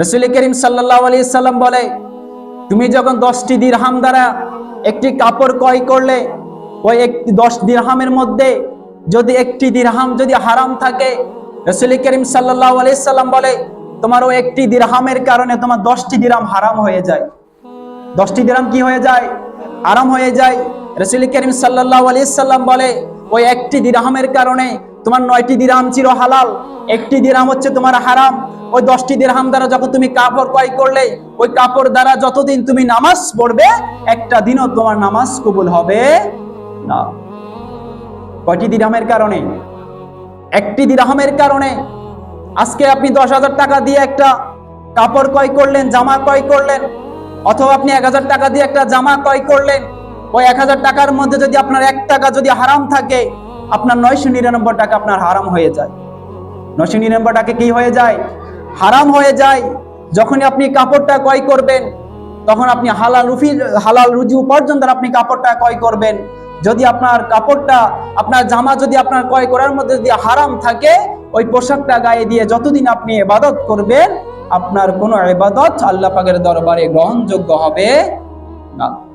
রসুল করিম সাল্লাহ আলি সাল্লাম বলে, তুমি যখন দশটি দিরহাম দ্বারা একটি কাপড় ক্রয় করলে, ওই একটি দশ দিরহামের মধ্যে যদি একটি দিরহাম যদি হারাম থাকে, রসুল করিম সাল্লাহ আলি সাল্লাম বলে, তোমার ওই একটি দিরহামের কারণে তোমার দশটি দিরহাম হারাম হয়ে যায়। দশটি দিরহাম কি হয়ে যায়? হারাম হয়ে যায়। রসুল করিম সাল্লাহ আলি সাল্লাম বলে, ওই একটি দিরহামের কারণে তোমার নয়টি দিরহাম ছিল হালাল। একটি দিরহাম হচ্ছে তোমার হারাম। ওই দশটি দিরহাম দ্বারা যখন তুমি কাপড় ক্রয় করলে, ওই কাপড় দ্বারা যতদিন তুমি নামাজ পড়বে, একটা দিনও তোমার নামাজ কবুল হবে না। কয়টি দিরহামের কারণে? একটি দিরহামের কারণে আজকে আপনি দশ হাজার টাকা দিয়ে একটা কাপড় ক্রয় করলেন, জামা ক্রয় করলেন, অথবা আপনি এক হাজার টাকা দিয়ে একটা জামা ক্রয় করলেন। ওই এক হাজার টাকার মধ্যে যদি আপনার এক টাকা যদি হারাম থাকে আপনার নয়শো নিরানব্বই টাকা আপনার হারাম হয়ে যায়। নয়শো নিরানব্বই টাকা কি হয়ে যায়? হারাম হয়ে যায়। যখনই আপনি কাপড়টা ক্রয় করবেন, তখন আপনি হালাল রুফি, হালাল রুজি উপার্জন দ্বারা আপনি কাপড়টা ক্রয় করবেন। যদি আপনার কাপড়টা, আপনার জামা যদি আপনার ক্রয় করার মধ্যে যদি হারাম থাকে, ওই পোশাকটা গায়ে দিয়ে যতদিন আপনি এবাদত করবেন, আপনার কোনো এবাদত আল্লাহ পাকের দরবারে গ্রহণযোগ্য হবে না।